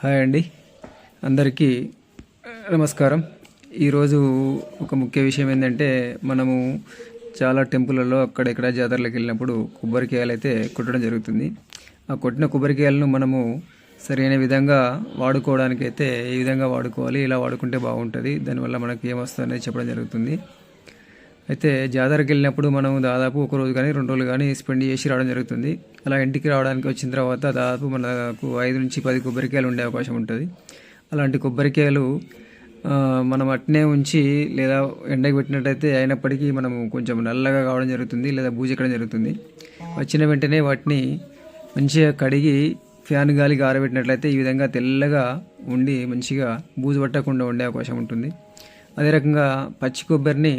Hi అండి. అందరికీ నమస్కారం. ఈరోజు ఒక ముఖ్య విషయం ఏంటంటే మనము చాలా టెంపుల్లలో అక్కడెక్కడ జాతరలకు వెళ్ళినప్పుడు కొబ్బరికాయలు అయితే కొట్టడం జరుగుతుంది. ఆ కొట్టిన కొబ్బరికాయలను మనము సరైన విధంగా వాడుకోవడానికి అయితే ఏ విధంగా వాడుకోవాలి ఇలా వాడుకుంటే బాగుంటుంది దానివల్ల మనకి ఏమొస్తుంది అనేది చెప్పడం జరుగుతుంది. అయితే జాతరకి వెళ్ళినప్పుడు మనం దాదాపు ఒక రోజు కానీ రెండు రోజులు కానీ స్పెండ్ చేసి రావడం జరుగుతుంది. అలా ఇంటికి రావడానికి వచ్చిన తర్వాత దాదాపు మనకు ఐదు నుంచి పది కొబ్బరికాయలు ఉండే అవకాశం ఉంటుంది. అలాంటి కొబ్బరికాయలు మనం అట్నే ఉంచి లేదా ఎండకు పెట్టినట్టయితే అయినప్పటికీ మనం కొంచెం నల్లగా కావడం జరుగుతుంది లేదా బూజెక్కడం జరుగుతుంది. వచ్చిన వెంటనే వాటిని మంచిగా కడిగి ఫ్యాన్ గాలికి ఆరబెట్టినట్లయితే ఈ విధంగా తెల్లగా ఉండి మంచిగా బూజు పట్టకుండా ఉండే అవకాశం ఉంటుంది. అదే రకంగా పచ్చి కొబ్బరిని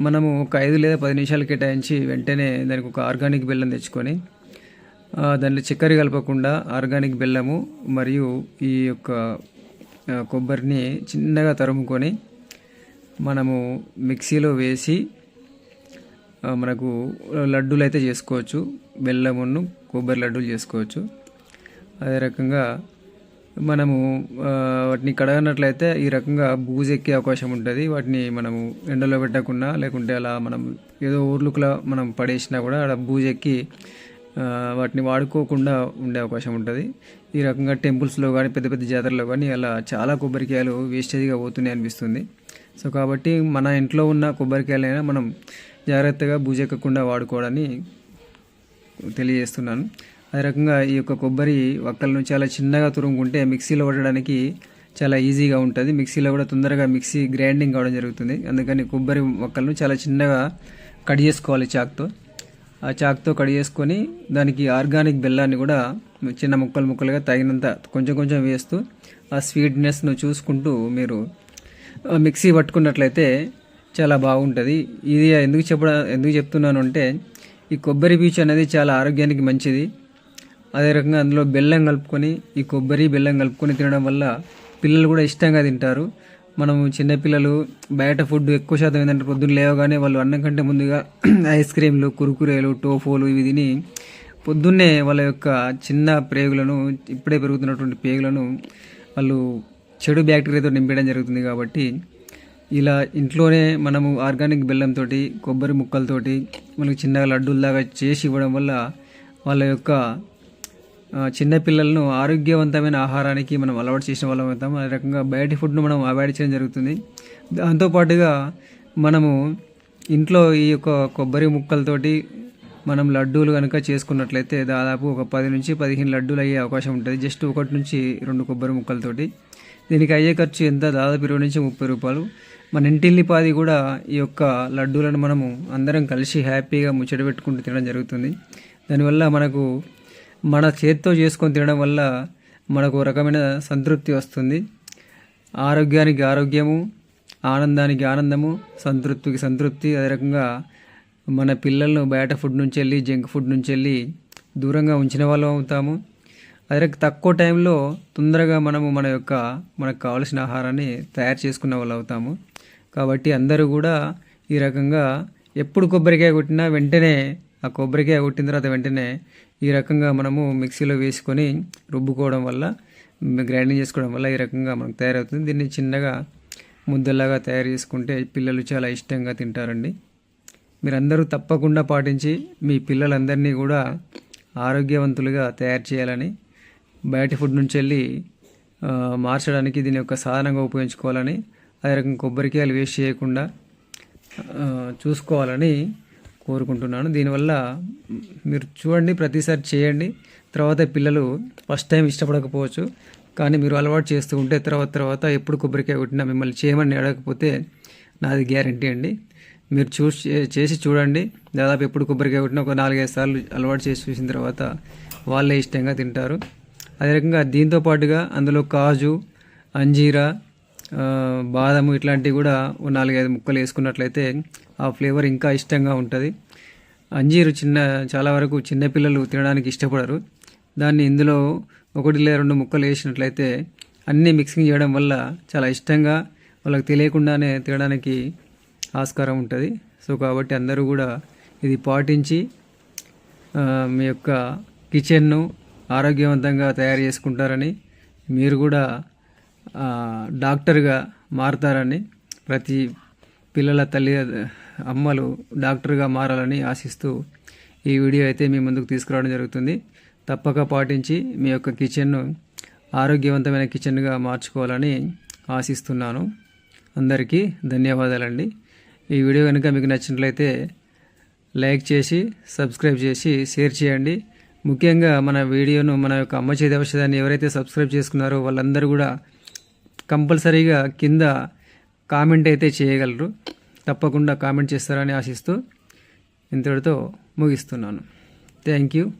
మనము ఒక ఐదు లేదా పది నిమిషాలు కేటాయించి వెంటనే దానికి ఒక ఆర్గానిక్ బెల్లం తెచ్చుకొని దానిలో దాంట్లో చక్కెర కలపకుండా ఆర్గానిక్ బెల్లము మరియు ఈ యొక్క కొబ్బరిని చిన్నగా తరుముకొని మనము మిక్సీలో వేసి మనకు లడ్డూలు అయితే చేసుకోవచ్చు బెల్లమును కొబ్బరి లడ్డూలు చేసుకోవచ్చు. అదే రకంగా మనము వాటిని కడగనట్లయితే ఈ రకంగా బూజు ఎక్కే అవకాశం ఉంటుంది. వాటిని మనము ఎండలో పెట్టకుండా లేకుంటే అలా మనం ఏదో ఊర్లుకులా మనం పడేసినా కూడా అక్కడ బూజు ఎక్కి వాటిని వాడుకోకుండా ఉండే అవకాశం ఉంటుంది. ఈ రకంగా టెంపుల్స్లో కానీ పెద్ద పెద్ద జాతరలో కానీ అలా చాలా కొబ్బరికాయలు వేస్టేజ్గా పోతున్నాయి అనిపిస్తుంది. సో కాబట్టి మన ఇంట్లో ఉన్న కొబ్బరికాయలైనా మనం జాగ్రత్తగా బూజెక్కకుండా వాడుకోవడాన్ని తెలియజేస్తున్నాను. అదే రకంగా ఈ యొక్క కొబ్బరి వక్కలను చాలా చిన్నగా తురుముకుంటే మిక్సీలో పట్టడానికి చాలా ఈజీగా ఉంటుంది. మిక్సీలో కూడా తొందరగా మిక్సీ గ్రైండింగ్ కావడం జరుగుతుంది. అందుకని కొబ్బరి మొక్కలను చాలా చిన్నగా కట్ చేసుకోవాలి చాక్తో. ఆ చాక్తో కట్ చేసుకొని దానికి ఆర్గానిక్ బెల్లాన్ని కూడా చిన్న ముక్కలు ముక్కలుగా తగినంత కొంచెం కొంచెం వేస్తూ ఆ స్వీట్నెస్ను చూసుకుంటూ మీరు మిక్సీ పట్టుకున్నట్లయితే చాలా బాగుంటుంది. ఇది ఎందుకు చెప్పడం ఎందుకు చెప్తున్నాను అంటే ఈ కొబ్బరి పీచు అనేది చాలా ఆరోగ్యానికి మంచిది. అదే రకంగా అందులో బెల్లం కలుపుకొని ఈ కొబ్బరి బెల్లం కలుపుకొని తినడం వల్ల పిల్లలు కూడా ఇష్టంగా తింటారు. మనము చిన్నపిల్లలు బయట ఫుడ్ ఎక్కువ శాతం ఏంటంటే పొద్దున్న లేవగానే వాళ్ళు అన్నం కంటే ముందుగా ఐస్ క్రీమ్లు కురుకురేలు టోఫోలు ఇవి తిని పొద్దున్నే వాళ్ళ యొక్క చిన్న ప్రేగులను ఇప్పుడే పెరుగుతున్నటువంటి పేగులను వాళ్ళు చెడు బ్యాక్టీరియాతో నింపేయడం జరుగుతుంది కాబట్టి ఇలా ఇంట్లోనే మనము ఆర్గానిక్ బెల్లంతో కొబ్బరి ముక్కలతోటి మనకు చిన్నగా లడ్డూల్లాగా చేసి ఇవ్వడం వల్ల వాళ్ళ యొక్క చిన్నపిల్లలను ఆరోగ్యవంతమైన ఆహారానికి మనం అలవాటు చేసిన వాళ్ళం అవుతాం. అదే రకంగా బయటి ఫుడ్ను మనం అవాయిడ్ చేయడం జరుగుతుంది. దాంతోపాటుగా మనము ఇంట్లో ఈ యొక్క కొబ్బరి ముక్కలతోటి మనం లడ్డూలు కనుక చేసుకున్నట్లయితే దాదాపు ఒక పది నుంచి పదిహేను లడ్డూలు అయ్యే అవకాశం ఉంటుంది. జస్ట్ ఒకటి నుంచి రెండు కొబ్బరి ముక్కలతోటి. దీనికి అయ్యే ఖర్చు ఎంత? దాదాపు ఇరవై నుంచి ముప్పై రూపాయలు. మన ఇంటిల్లిపాది కూడా ఈ యొక్క లడ్డూలను మనము అందరం కలిసి హ్యాపీగా ముచ్చట పెట్టుకుంటూ తినడం జరుగుతుంది. దానివల్ల మనకు మన చేతితో చేసుకొని తినడం వల్ల మనకు ఒక రకమైన సంతృప్తి వస్తుంది. ఆరోగ్యానికి ఆరోగ్యము ఆనందానికి ఆనందము సంతృప్తికి సంతృప్తి. అదే రకంగా మన పిల్లలను బయట ఫుడ్ నుంచి వెళ్ళి జంక్ ఫుడ్ నుంచి వెళ్ళి దూరంగా ఉంచిన వాళ్ళం అవుతాము. అదే తక్కువ టైంలో తొందరగా మనము మన యొక్క మనకు కావలసిన ఆహారాన్ని తయారు చేసుకున్న వాళ్ళు అవుతాము. కాబట్టి అందరూ కూడా ఈ రకంగా ఎప్పుడు కొబ్బరికాయ కొట్టినా వెంటనే ఆ కొబ్బరికాయ కొట్టిన తర్వాత వెంటనే ఈ రకంగా మనము మిక్సీలో వేసుకొని రుబ్బుకోవడం వల్ల గ్రైండింగ్ చేసుకోవడం వల్ల ఈ రకంగా మనకు తయారవుతుంది. దీన్ని చిన్నగా ముద్దలాగా తయారు చేసుకుంటే పిల్లలు చాలా ఇష్టంగా తింటారండి. మీరందరూ తప్పకుండా పాటించి మీ పిల్లలందరినీ కూడా ఆరోగ్యవంతులుగా తయారు చేయాలని బయట ఫుడ్ నుంచి వెళ్ళి మార్చడానికి దీని యొక్క సాధనంగా ఉపయోగించుకోవాలని అదే రకం కొబ్బరికాయలు వేస్ట్ చేయకుండా చూసుకోవాలని కోరుకుంటున్నాను. దీనివల్ల మీరు చూడండి ప్రతిసారి చేయండి. తర్వాత పిల్లలు ఫస్ట్ టైం ఇష్టపడకపోవచ్చు. కానీ మీరు అలవాటు చేస్తూ ఉంటే తర్వాత తర్వాత ఎప్పుడు కొబ్బరికాయ కొట్టినా మిమ్మల్ని చేయమని అడగకపోతే నాది గ్యారంటీ అండి. మీరు చూసి చేసి చూడండి. దాదాపు ఎప్పుడు కొబ్బరికాయ కొట్టినా ఒక నాలుగైదు సార్లు అలవాటు చేసి చూసిన తర్వాత వాళ్ళే ఇష్టంగా తింటారు. అదే రకంగా దీంతో పాటుగా అందులో కాజు అంజీరా బాదము ఇట్లాంటివి కూడా నాలుగైదు ముక్కలు వేసుకున్నట్లయితే ఆ ఫ్లేవర్ ఇంకా ఇష్టంగా ఉంటుంది. అంజీరు చిన్న చాలా వరకు చిన్నపిల్లలు తినడానికి ఇష్టపడరు. దాన్ని ఇందులో ఒకటి లేదా రెండు ముక్కలు వేసినట్లయితే అన్నీ మిక్సింగ్ చేయడం వల్ల చాలా ఇష్టంగా వాళ్ళకి తెలియకుండానే తినడానికి ఆస్కారం ఉంటుంది. సో కాబట్టి అందరూ కూడా ఇది పాటించి మీ యొక్క కిచెన్ను ఆరోగ్యవంతంగా తయారు చేసుకుంటారని మీరు కూడా డాక్టర్గా మారుతారని ప్రతి పిల్లల తల్లి అమ్మలు డాక్టర్గా మారాలని ఆశిస్తూ ఈ వీడియో అయితే మీ ముందుకు తీసుకురావడం జరుగుతుంది. తప్పక పాటించి మీ యొక్క కిచెన్ను ఆరోగ్యవంతమైన కిచెన్గా మార్చుకోవాలని ఆశిస్తున్నాను. అందరికీ ధన్యవాదాలండి. ఈ వీడియో కనుక మీకు నచ్చినట్లయితే లైక్ చేసి సబ్స్క్రైబ్ చేసి షేర్ చేయండి. ముఖ్యంగా మన వీడియోను మన యొక్క అమ్మ చేతి ఔషధాన్ని ఎవరైతే సబ్స్క్రైబ్ చేసుకున్నారో వాళ్ళందరూ కూడా కంపల్సరీగా కింద కామెంట్ అయితే చేయగలరు. తప్పకుండా కామెంట్ చేస్తారని ఆశిస్తూ ఇంతటితో ముగిస్తున్నాను. Thank you